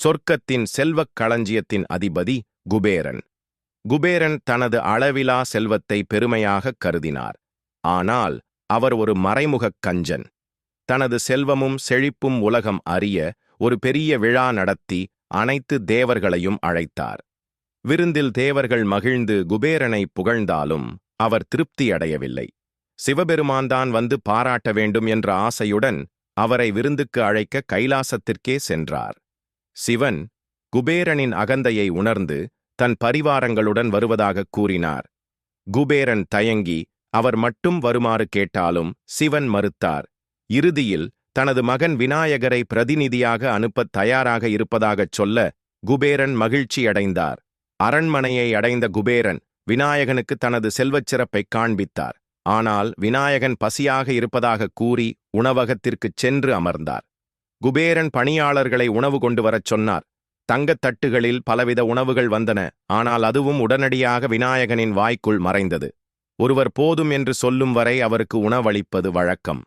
சொர்க்கத்தின் செல்வக் களஞ்சியத்தின் அதிபதி குபேரன். குபேரன் தனது அளவிலா செல்வத்தை பெருமையாகக் கருதினார். ஆனால் அவர் ஒரு மறைமுகக் கஞ்சன். தனது செல்வமும் செழிப்பும் உலகம் அறிய ஒரு பெரிய விழா நடத்தி அனைத்து தேவர்களையும் அழைத்தார். விருந்தில் தேவர்கள் மகிழ்ந்து குபேரனை புகழ்ந்தாலும் அவர் திருப்தியடையவில்லை சிவபெருமான்தான் வந்து பாராட்ட வேண்டும் என்ற ஆசையுடன் அவரை விருந்துக்கு அழைக்க கைலாசத்திற்கே சென்றார். சிவன் குபேரனின் அகந்தையை உணர்ந்து தன் பரிவாரங்களுடன் வருவதாகக் கூறினார். குபேரன் தயங்கி அவர் மட்டும் வருமாறு கேட்டாலும் சிவன் மறுத்தார். இறுதியில் தனது மகன் விநாயகரை பிரதிநிதியாக அனுப்பத் தயாராக இருப்பதாகச் சொல்ல குபேரன் மகிழ்ச்சியடைந்தார் அரண்மனையை அடைந்த குபேரன் விநாயகனுக்கு தனது செல்வச் சிறப்பைக் காண்பித்தார். ஆனால் விநாயகன் பசியாக இருப்பதாகக் கூறி உணவகத்திற்குச் சென்று அமர்ந்தார். குபேரன் பணியாளர்களை உணவு கொண்டு வரச் சொன்னார். தங்கத் தட்டுகளில் பலவித உணவுகள் வந்தன ஆனால் அதுவும் உடனடியாக விநாயகனின் வாய்க்குள் மறைந்தது. ஒருவர் போதும் என்று சொல்லும் வரை அவருக்கு உணவளிப்பது வழக்கம்.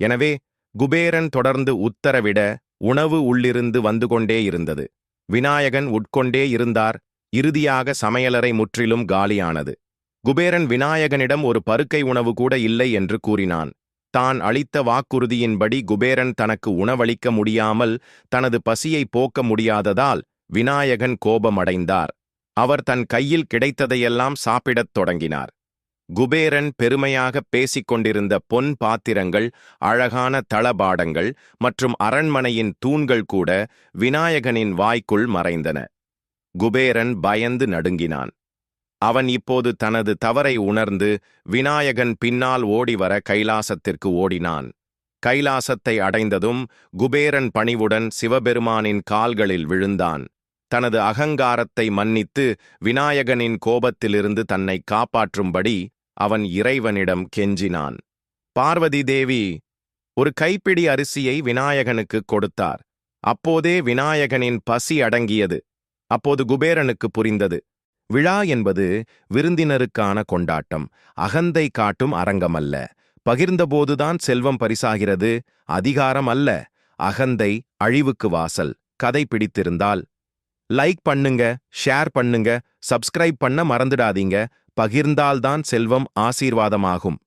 எனவே குபேரன் தொடர்ந்து உத்தரவிட உணவு உள்ளிருந்து வந்து கொண்டே இருந்தது. விநாயகன் உட்கொண்டே இருந்தார் இறுதியாக சமையலறை முற்றிலும் காலியானது. குபேரன் விநாயகனிடம் ஒரு பருக்கை உணவு கூட இல்லை என்று கூறினான். தான் அளித்த வாக்குறுதியின்படி குபேரன் தனக்கு உணவளிக்க முடியாமல் தனது பசியை போக்க முடியாததால் விநாயகன் கோபமடைந்தார். அவர் தன் கையில் கிடைத்ததையெல்லாம் சாப்பிடத் தொடங்கினார். குபேரன் பெருமையாகப் பேசிக் கொண்டிருந்த பொன் பாத்திரங்கள் அழகான தளபாடங்கள் மற்றும் அரண்மனையின் தூண்கள் கூட விநாயகனின் வாய்க்குள் மறைந்தன. குபேரன் பயந்து நடுங்கினான். அவன் இப்போது தனது தவறை உணர்ந்து விநாயகன் பின்னால் ஓடிவர கைலாசத்திற்கு ஓடினான். கைலாசத்தை அடைந்ததும் குபேரன் பணிவுடன் சிவபெருமானின் கால்களில் விழுந்தான். தனது அகங்காரத்தை மன்னித்து விநாயகனின் கோபத்திலிருந்து தன்னை காப்பாற்றும்படி அவன் இறைவனிடம் கெஞ்சினான். பார்வதி தேவி ஒரு கைப்பிடி அரிசியை விநாயகனுக்கு கொடுத்தார். அப்போதே விநாயகனின் பசி அடங்கியது. அப்போது குபேரனுக்கு புரிந்தது. விழா என்பது விருந்தினருக்கான கொண்டாட்டம். அகந்தை காட்டும் அரங்கமல்ல. பகிர்ந்தபோதுதான் செல்வம் பரிசாகிறது. அதிகாரம் அல்ல. அகந்தை அழிவுக்கு வாசல். கதை பிடித்திருந்தால். லைக் பண்ணுங்க ஷேர் பண்ணுங்க சப்ஸ்கிரைப் பண்ண மறந்துடாதீங்க. பகிர்ந்தால்தான் செல்வம் ஆசீர்வாதமாகும்.